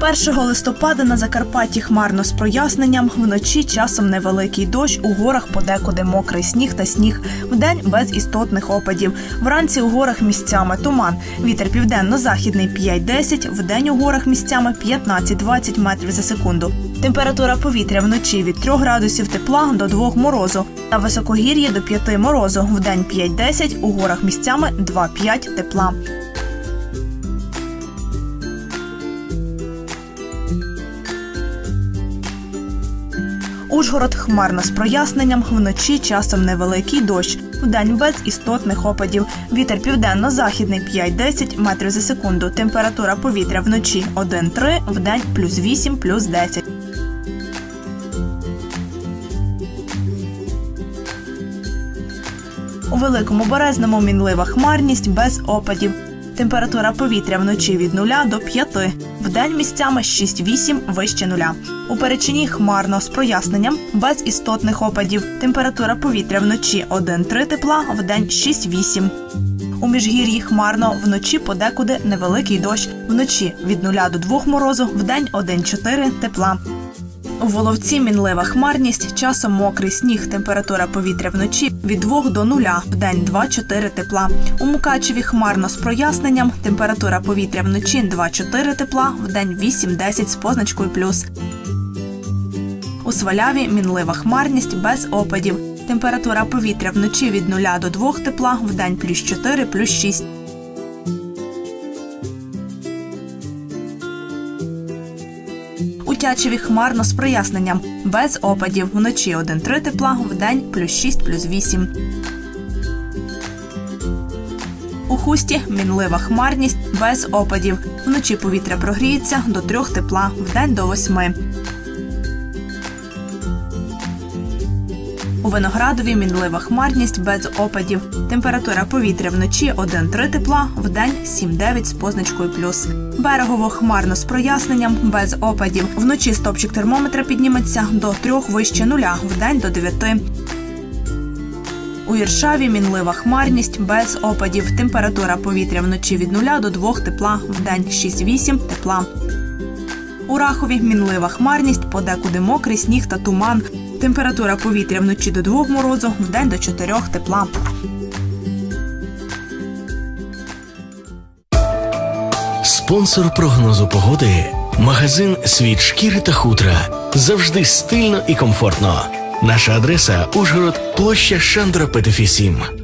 1 листопада на Закарпатті хмарно з проясненням, вночі часом невеликий дощ, у горах подекуди мокрий сніг та сніг, вдень без істотних опадів. Вранці у горах місцями туман. Вітер південно-західний 5-10, вдень у горах місцями 15-20 метрів за секунду. Температура повітря вночі від 3 градусів тепла до 2 морозу. На високогір'ї до 5 морозу, вдень 5-10, у горах місцями 2-5 тепла. Ужгород хмарно з проясненням, вночі часом невеликий дощ, вдень без істотних опадів. Вітер південно-західний 5-10 метрів за секунду. Температура повітря вночі 1-3, вдень плюс 8, плюс 10. У великому березному мінлива хмарність без опадів. Температура повітря вночі від 0 до 5. Вдень місцями 6-8 вище нуля. У перечині хмарно з проясненням без істотних опадів. Температура повітря вночі 1-3 тепла, вдень 6-8. У міжгір'ї хмарно вночі подекуди невеликий дощ. Вночі від 0 до 2 морозу, вдень 1-4 тепла. У Воловці мінлива хмарність, часом мокрий сніг, температура повітря вночі від 2 до 0, вдень 2-4 тепла. У Мукачеві хмарно з проясненням, температура повітря вночі 2-4 тепла, вдень 8-10 з позначкою плюс. У Сваляві мінлива хмарність без опадів. Температура повітря вночі від 0 до 2 тепла, вдень плюс 4, плюс 6. Тячеві хмарно з проясненням, без опадів. Вночі 1-3 тепла, вдень плюс 6, плюс 8. У хусті мінлива хмарність без опадів. Вночі повітря прогріється до 3 тепла, вдень до 8. У виноградові мінлива хмарність без опадів. Температура повітря вночі 1-3 тепла, вдень 7-9 з позначкою плюс. Берегово хмарно з проясненням без опадів. Вночі стопчик термометра підніметься до 3 вище нуля, вдень до 9. У Іршаві мінлива хмарність без опадів. Температура повітря вночі від 0 до 2 тепла, вдень 6-8 тепла. У Рахові мінлива хмарність, подекуди мокрий сніг та туман. Температура повітря вночі до 2 морозу, вдень до 4 тепла. Спонсор прогнозу погоди магазин Світ шкіри та хутра. Завжди стильно і комфортно. Наша адреса Ужгород, площа Шандра Петефісім. 7.